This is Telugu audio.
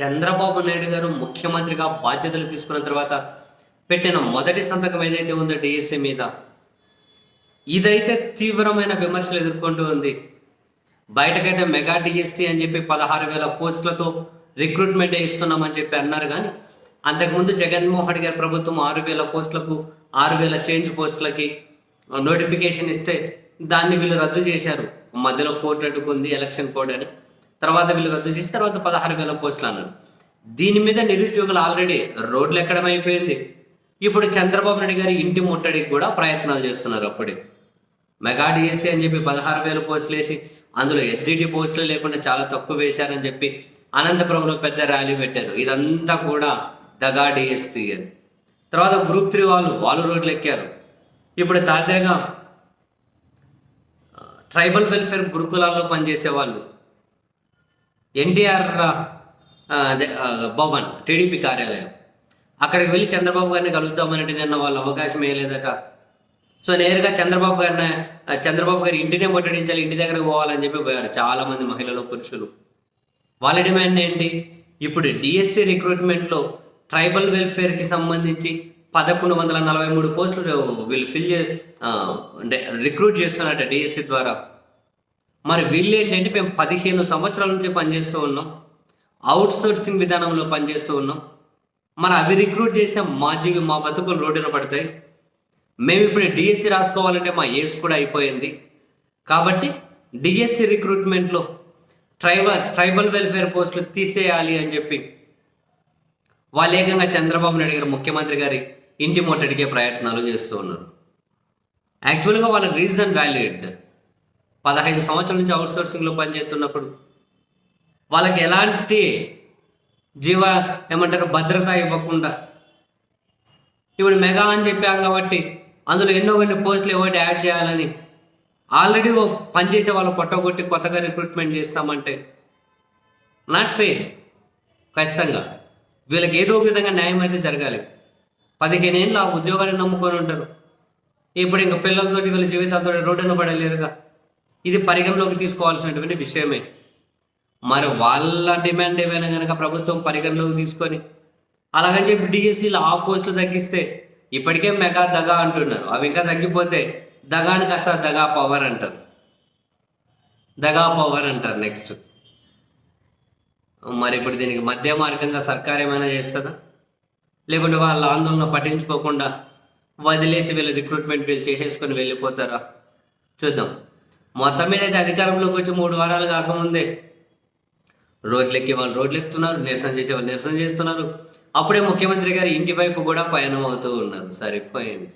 చంద్రబాబు నాయుడు గారు ముఖ్యమంత్రిగా బాధ్యతలు తీసుకున్న తర్వాత పెట్టిన మొదటి సంతకం ఏదైతే ఉందో డిఎస్సి మీద. ఇదైతే తీవ్రమైన విమర్శలు ఎదుర్కొంటూ ఉంది. బయటకైతే మెగా డిఎస్సీ అని చెప్పి పదహారు వేల పోస్టులతో రిక్రూట్మెంట్ ఇస్తున్నామని చెప్పి అన్నారు కానీ అంతకుముందు జగన్మోహన్ గారి ప్రభుత్వం ఆరు వేల పోస్టులకు ఆరు వేల చేంజ్ పోస్టులకి నోటిఫికేషన్ ఇస్తే దాన్ని వీళ్ళు రద్దు చేశారు. మధ్యలో కోర్టు అడ్డుకుంది ఎలక్షన్ కోడ్ అని. తర్వాత వీళ్ళు రద్దు చేసి తర్వాత పదహారు వేల పోస్టులు అన్నారు. దీని మీద నిరుద్యోగులు ఆల్రెడీ రోడ్లు ఎక్కడం అయిపోయింది. ఇప్పుడు చంద్రబాబు నాయుడు గారి ఇంటి ముట్టడికి కూడా ప్రయత్నాలు చేస్తున్నారు అప్పుడే. మెగా డిఎస్సి అని చెప్పి పదహారు వేల పోస్టులు వేసి అందులో ఎస్జిటి పోస్టులు లేకుండా చాలా తక్కువ వేశారని చెప్పి అనంతపురంలో పెద్ద ర్యాలీ పెట్టారు. ఇదంతా కూడా దగా డిఎస్సి అని. తర్వాత గ్రూప్ త్రీ వాళ్ళు వాళ్ళు రోడ్లు ఎక్కారు. ఇప్పుడు తాజాగా ట్రైబల్ వెల్ఫేర్ గురుకులాల్లో పనిచేసే వాళ్ళు ఎన్టీఆర్ అదే, భవన్ టీడీపీ కార్యాలయం. అక్కడికి వెళ్ళి చంద్రబాబు గారిని కలుద్దామనంటే నిన్న వాళ్ళు అవకాశం లేదట. సో నేరుగా చంద్రబాబు గారిని చంద్రబాబు గారి ఇంటినే ముట్టడించాలి ఇంటి దగ్గరకు పోవాలని చెప్పి పోయారు చాలా మంది మహిళలు పురుషులు. వాళ్ళ డిమాండ్ ఏంటి? ఇప్పుడు డిఎస్సి రిక్రూట్మెంట్లో ట్రైబల్ వెల్ఫేర్కి సంబంధించి పదకొండు వందల నలభై మూడు పోస్టులు వీళ్ళు ఫిల్ అంటే రిక్రూట్ చేస్తున్నట్ట డిఎస్సి ద్వారా. మరి వీళ్ళు ఏంటంటే మేము పదిహేను సంవత్సరాల నుంచి పనిచేస్తూ ఉన్నాం. అవుట్ సోర్సింగ్ విధానంలో పనిచేస్తూ ఉన్నాం. మరి అవి రిక్రూట్ చేస్తే మా జీవి మా బతుకులు రోడ్డున పడతాయి. మేము ఇప్పుడు డిఎస్సి రాసుకోవాలంటే మా ఏజ్ కూడా అయిపోయింది. కాబట్టి డిఎస్సి రిక్రూట్మెంట్లో ట్రైబల్ ట్రైబల్ వెల్ఫేర్ పోస్టులు తీసేయాలి అని చెప్పి వాళ్ళు ఏకంగా చంద్రబాబు నాయుడు గారు ముఖ్యమంత్రి గారి ఇంటి ముట్టడికే ప్రయత్నాలు చేస్తూ ఉన్నారు. యాక్చువల్గా వాళ్ళ రీజన్ వ్యాలిడ్ పదహైదు సంవత్సరాల నుంచి అవుట్ సోర్సింగ్లో పనిచేస్తున్నప్పుడు వాళ్ళకి ఎలాంటి జీవ ఏమంటారు భద్రత ఇవ్వకుండా ఇప్పుడు మెగా అని చెప్పాం కాబట్టి అందులో ఎన్నో కొన్ని పోస్టులు ఎవరి యాడ్ చేయాలని ఆల్రెడీ ఓ పనిచేసే వాళ్ళు పొట్టగొట్టి కొత్తగా రిక్రూట్మెంట్ చేస్తామంటే నాట్ ఫెయిర్. ఖచ్చితంగా వీళ్ళకి ఏదో ఒక విధంగా న్యాయం అయితే జరగాలి. పదిహేను ఏళ్ళు ఆ ఉద్యోగాన్ని నమ్ముకొని ఉంటారు. ఇప్పుడు ఇంకా పిల్లలతోటి వీళ్ళ జీవితాలతో రోడ్డున పడలేరుగా. ఇది పరిగణలోకి తీసుకోవాల్సినటువంటి విషయమే. మరి వాళ్ళ డిమాండ్ ఏమైనా కనుక ప్రభుత్వం పరిగణలోకి తీసుకొని అలాగని చెప్పి డిఎస్సీలో ఆఫ్ పోస్టులు తగ్గిస్తే ఇప్పటికే మెగా దగా అంటున్నారు. అవి ఇంకా తగ్గిపోతే దగాని కాస్త దగా పవర్ అంటారు. దగా పవర్ అంటారు నెక్స్ట్ మరి ఇప్పుడు దీనికి మధ్య మార్గంగా సర్కార్ ఏమైనా చేస్తుందా? లేకుంటే వాళ్ళ ఆందోళన పట్టించుకోకుండా వదిలేసి వీళ్ళు రిక్రూట్మెంట్ వీళ్ళు చేసేసుకొని వెళ్ళిపోతారా? చూద్దాం. మొత్తం మీద అయితే అధికారంలోకి వచ్చి మూడు వారాలు కాకముందే. రోడ్లెక్కి వాళ్ళు రోడ్లు ఎక్కుతున్నారు నిరసన చేసే వాళ్ళు నిరసన చేస్తున్నారు. అప్పుడే ముఖ్యమంత్రి గారి ఇంటి వైపు కూడా పయనం అవుతూ ఉన్నారు. సరిపోయింది.